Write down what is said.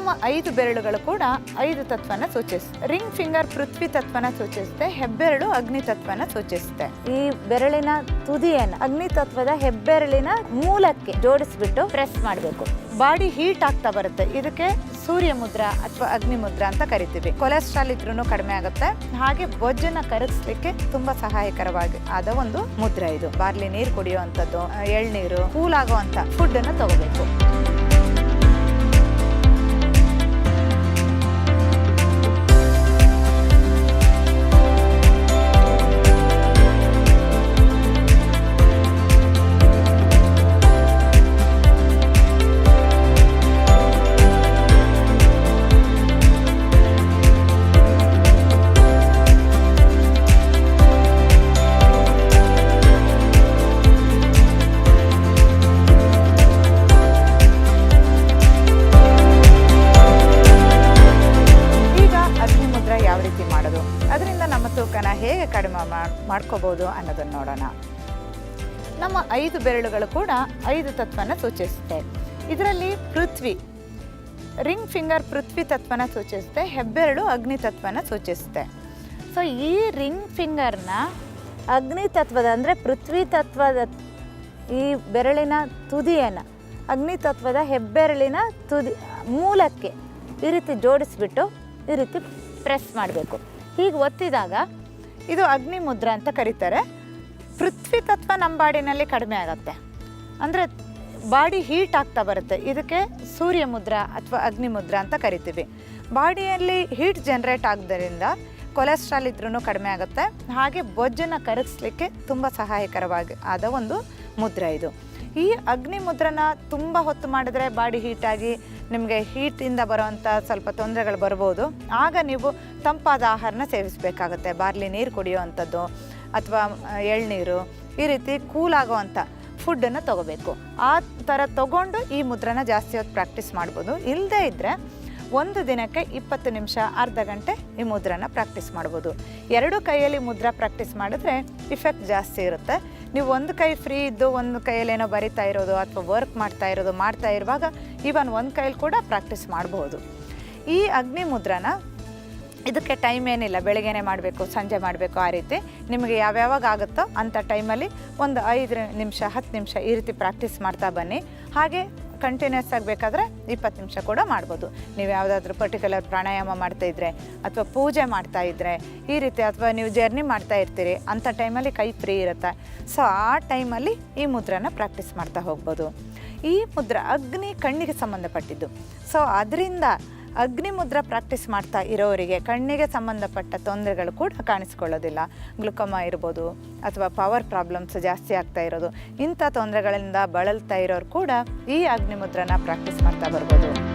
ನಮ್ಮ ಐದು ಬೆರಳುಗಳು ಕೂಡ ಐದು ತತ್ವನ ಸೂಚಿಸುತ್ತೆ. ರಿಂಗ್ ಫಿಂಗರ್ ಪೃಥ್ವಿ ತತ್ವನ ಸೂಚಿಸುತ್ತೆ ಹೆಬ್ಬೆರಳು ಅಗ್ನಿ ತತ್ವನ ಸೂಚಿಸುತ್ತೆ. ಈ ಬೆರಳಿನ ತುದಿಯನ್ನು ಅಗ್ನಿ ತತ್ವದ ಹೆಬ್ಬೆರಳಿನ ಮೂಲಕ್ಕೆ ಜೋಡಿಸ್ಬಿಟ್ಟು ಪ್ರೆಸ್ ಮಾಡಬೇಕು. ಬಾಡಿ ಹೀಟ್ ಆಗ್ತಾ ಬರುತ್ತೆ. ಇದಕ್ಕೆ ಸೂರ್ಯ ಮುದ್ರ ಅಥವಾ ಅಗ್ನಿ ಮುದ್ರ ಅಂತ ಕರಿತೀವಿ. ಕೊಲೆಸ್ಟ್ರಾಲ್ ಇದ್ರೂ ಕಡಿಮೆ ಆಗುತ್ತೆ. ಹಾಗೆ ಬೊಜ್ಜನ್ನ ಕರಗಿಸ್ಲಿಕ್ಕೆ ತುಂಬಾ ಸಹಾಯಕರವಾಗಿ ಆದ ಒಂದು ಮುದ್ರ ಇದು. ಬಾರ್ಲಿ ನೀರು ಕುಡಿಯುವಂಥದ್ದು ಎಳ್ನೀರು ಕೂಲ್ ಆಗುವಂತ ಫುಡ್ ಅನ್ನು ತಗೋಬೇಕು. ರೀತಿ ಮಾಡೋದು. ಅದರಿಂದ ನಮ್ಮ ತೂಕನ ಹೇಗೆ ಕಡಿಮೆ ಮಾಡ್ಕೋಬೋದು ಅನ್ನೋದನ್ನ ನೋಡೋಣ. ನಮ್ಮ ಐದು ಬೆರಳುಗಳು ಕೂಡ ಐದು ತತ್ವನ ಸೂಚಿಸುತ್ತೆ. ಇದರಲ್ಲಿ ಪೃಥ್ವಿ, ರಿಂಗ್ ಫಿಂಗರ್ ಪೃಥ್ವಿ ತತ್ವನ ಸೂಚಿಸುತ್ತೆ, ಹೆಬ್ಬೆರಳು ಅಗ್ನಿ ತತ್ವನ ಸೂಚಿಸುತ್ತೆ. ಸೊ, ಈ ರಿಂಗ್ ಫಿಂಗರ್ನ ಅಗ್ನಿ ತತ್ವದ ಅಂದರೆ ಪೃಥ್ವಿ ತತ್ವದ ಈ ಬೆರಳಿನ ತುದಿಯನ್ನು ಅಗ್ನಿ ತತ್ವದ ಹೆಬ್ಬೆರಳಿನ ತುದಿ, ಮೂಲಕ್ಕೆ ಈ ರೀತಿ ಜೋಡಿಸ್ಬಿಟ್ಟು ಈ ರೀತಿ ಪ್ರೆಸ್ ಮಾಡಬೇಕು. ಹೀಗೆ ಒತ್ತಿದಾಗ ಇದು ಅಗ್ನಿ ಮುದ್ರ ಅಂತ ಕರೀತಾರೆ. ಪೃಥ್ವಿ ತತ್ವ ನಮ್ಮ ಬಾಡಿನಲ್ಲಿ ಕಡಿಮೆ ಆಗುತ್ತೆ. ಅಂದರೆ ಬಾಡಿ ಹೀಟ್ ಆಗ್ತಾ ಬರುತ್ತೆ. ಇದಕ್ಕೆ ಸೂರ್ಯ ಮುದ್ರ ಅಥವಾ ಅಗ್ನಿ ಮುದ್ರ ಅಂತ ಕರಿತೀವಿ. ಬಾಡಿಯಲ್ಲಿ ಹೀಟ್ ಜನ್ರೇಟ್ ಆಗೋದ್ರಿಂದ ಕೊಲೆಸ್ಟ್ರಾಲ್ ಇದ್ರೂ ಕಡಿಮೆ ಆಗುತ್ತೆ. ಹಾಗೆ ಬೊಜ್ಜನ್ನು ಕರಗಿಸ್ಲಿಕ್ಕೆ ತುಂಬ ಸಹಾಯಕರವಾಗಿ ಆದ ಒಂದು ಮುದ್ರ ಇದು. ಈ ಅಗ್ನಿ ಮುದ್ರನ ತುಂಬ ಹೊತ್ತು ಮಾಡಿದ್ರೆ ಬಾಡಿ ಹೀಟಾಗಿ ನಿಮಗೆ ಹೀಟಿಂದ ಬರುವಂಥ ಸ್ವಲ್ಪ ತೊಂದರೆಗಳು ಬರ್ಬೋದು. ಆಗ ನೀವು ತಂಪಾದ ಆಹಾರನ ಸೇವಿಸಬೇಕಾಗುತ್ತೆ. ಬಾರ್ಲಿ ನೀರು ಕುಡಿಯುವಂಥದ್ದು ಅಥವಾ ಎಳ್ನೀರು ಈ ರೀತಿ ಕೂಲ್ ಆಗುವಂಥ ಫುಡ್ಡನ್ನು ತೊಗೋಬೇಕು. ಆ ಥರ ತಗೊಂಡು ಈ ಮುದ್ರನ ಜಾಸ್ತಿ ಹೊತ್ತು ಪ್ರಾಕ್ಟೀಸ್ ಮಾಡ್ಬೋದು. ಇಲ್ಲದೇ ಇದ್ದರೆ ಒಂದು ದಿನಕ್ಕೆ ಇಪ್ಪತ್ತು ನಿಮಿಷ, ಅರ್ಧ ಗಂಟೆ ಈ ಮುದ್ರನ ಪ್ರಾಕ್ಟೀಸ್ ಮಾಡ್ಬೋದು. ಎರಡು ಕೈಯಲ್ಲಿ ಮುದ್ರಾ ಪ್ರಾಕ್ಟೀಸ್ ಮಾಡಿದ್ರೆ ಇಫೆಕ್ಟ್ ಜಾಸ್ತಿ ಇರುತ್ತೆ. ನೀವು ಒಂದು ಕೈ ಫ್ರೀ ಇದ್ದು ಒಂದು ಕೈಯಲ್ಲಿ ಏನೋ ಬರಿತಾ ಇರೋದು ಅಥವಾ ವರ್ಕ್ ಮಾಡ್ತಾ ಇರೋದು, ಮಾಡ್ತಾ ಇರುವಾಗ ಈವನ್ ಒಂದು ಕೈಯಲ್ಲಿ ಕೂಡ ಪ್ರಾಕ್ಟೀಸ್ ಮಾಡ್ಬೋದು. ಈ ಅಗ್ನಿ ಮುದ್ರನ ಇದಕ್ಕೆ ಟೈಮ್ ಏನಿಲ್ಲ, ಬೆಳಗ್ಗೆನೇ ಮಾಡಬೇಕು, ಸಂಜೆ ಮಾಡಬೇಕು ಆ ರೀತಿ. ನಿಮಗೆ ಯಾವ್ಯಾವಾಗ ಆಗುತ್ತೋ ಅಂಥ ಟೈಮಲ್ಲಿ ಒಂದು ಐದು ನಿಮಿಷ, ಹತ್ತು ನಿಮಿಷ ಈ ರೀತಿ ಪ್ರಾಕ್ಟೀಸ್ ಮಾಡ್ತಾ ಬನ್ನಿ. ಹಾಗೆ ಕಂಟಿನ್ಯೂಸ್ ಆಗಬೇಕಾದ್ರೆ ಇಪ್ಪತ್ತು ನಿಮಿಷ ಕೂಡ ಮಾಡ್ಬೋದು. ನೀವು ಯಾವುದಾದ್ರೂ ಪರ್ಟಿಕ್ಯುಲರ್ ಪ್ರಾಣಾಯಾಮ ಮಾಡ್ತಾ ಇದ್ದರೆ ಅಥವಾ ಪೂಜೆ ಮಾಡ್ತಾ ಇದ್ರೆ ಈ ರೀತಿ ಅಥವಾ ನೀವು ಜರ್ನಿ ಮಾಡ್ತಾ ಇರ್ತೀರಿ ಅಂಥ ಟೈಮಲ್ಲಿ ಕೈ ಫ್ರೀ ಇರುತ್ತೆ. ಸೊ ಆ ಟೈಮಲ್ಲಿ ಈ ಮುದ್ರನ ಪ್ರಾಕ್ಟೀಸ್ ಮಾಡ್ತಾ ಹೋಗ್ಬೋದು. ಈ ಮುದ್ರ ಅಗ್ನಿ ಕಣ್ಣಿಗೆ ಸಂಬಂಧಪಟ್ಟಿದ್ದು. ಸೊ ಅದರಿಂದ ಅಗ್ನಿ ಮುದ್ರಾ ಪ್ರಾಕ್ಟೀಸ್ ಮಾಡ್ತಾ ಇರೋರಿಗೆ ಕಣ್ಣಿಗೆ ಸಂಬಂಧಪಟ್ಟ ತೊಂದರೆಗಳು ಕೂಡ ಕಾಣಿಸ್ಕೊಳ್ಳೋದಿಲ್ಲ. ಗ್ಲುಕೋಮಾ ಇರ್ಬೋದು ಅಥವಾ ಪವರ್ ಪ್ರಾಬ್ಲಮ್ಸ್ ಜಾಸ್ತಿ ಆಗ್ತಾ ಇರೋದು. ಇಂಥ ತೊಂದರೆಗಳಿಂದ ಬಳಲ್ತಾ ಇರೋರು ಕೂಡ ಈ ಅಗ್ನಿ ಮುದ್ರನ ಪ್ರಾಕ್ಟೀಸ್ ಮಾಡ್ತಾ ಬರ್ಬೋದು.